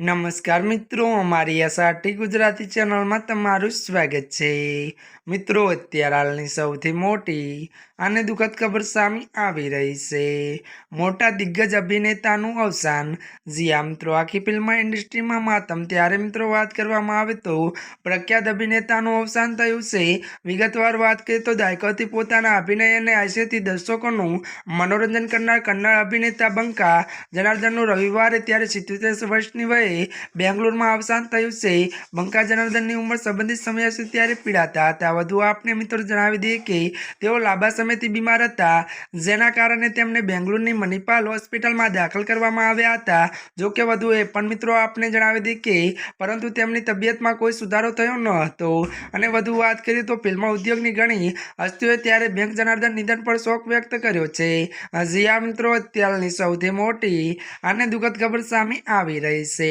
નમસ્કાર મિત્રો, અમારી એસઆરટી ગુજરાતી ચેનલમાં તમારું સ્વાગત છે. મિત્રો, અત્યારે હાલની સૌથી મોટી અને દુઃખદ ખબર સામે આવી રહી છે. મોટા દિગ્ગજ અભિનેતાનું અવસાન. જ્યાં મિત્રો, આખી ફિલ્મ ઇન્ડસ્ટ્રીમાં માતમ ત્યારે મિત્રો વાત કરવામાં આવે તો પ્રખ્યાત અભિનેતાનું અવસાન થયું છે. વિગતવાર વાત કરીએ તો દાયકોથી પોતાના અભિનય અને આશયથી દર્શકોનું મનોરંજન કરનાર કન્નડ અભિનેતા બંકા. જનાર્દનનું રવિવારે ત્યારે સિત્યોતેર વર્ષની વયે બેંગ્લોરમાં અવસાન થયું છે. બંકા જનાર્દનની ઉંમર સંબંધિત સમસ્યાથી ત્યારે પીડાતા હતા. વધુ આપને મિત્રો જણાવી દઈએ કે તેઓ લાંબા સમયથી બીમાર હતા. જેના કારણે તેમને બેંગ્લોરની મણિપાલ હોસ્પિટલમાં દાખલ કરવામાં આવ્યા હતા. જો કે વધુ એ પણ મિત્રો આપને જણાવી દઈએ કે પરંતુ તેમની તબિયતમાં કોઈ સુધારો થયો ન હતો. અને વધુ વાત કરીએ તો ફિલ્મ ઉદ્યોગની ઘણી હસ્તીઓએ ત્યારે બેંક જનાર્દન નિધન પર શોક વ્યક્ત કર્યો છે. હજી આ મિત્રો અત્યારની સૌથી મોટી અને દુઃખદ ખબર સામે આવી રહી છે.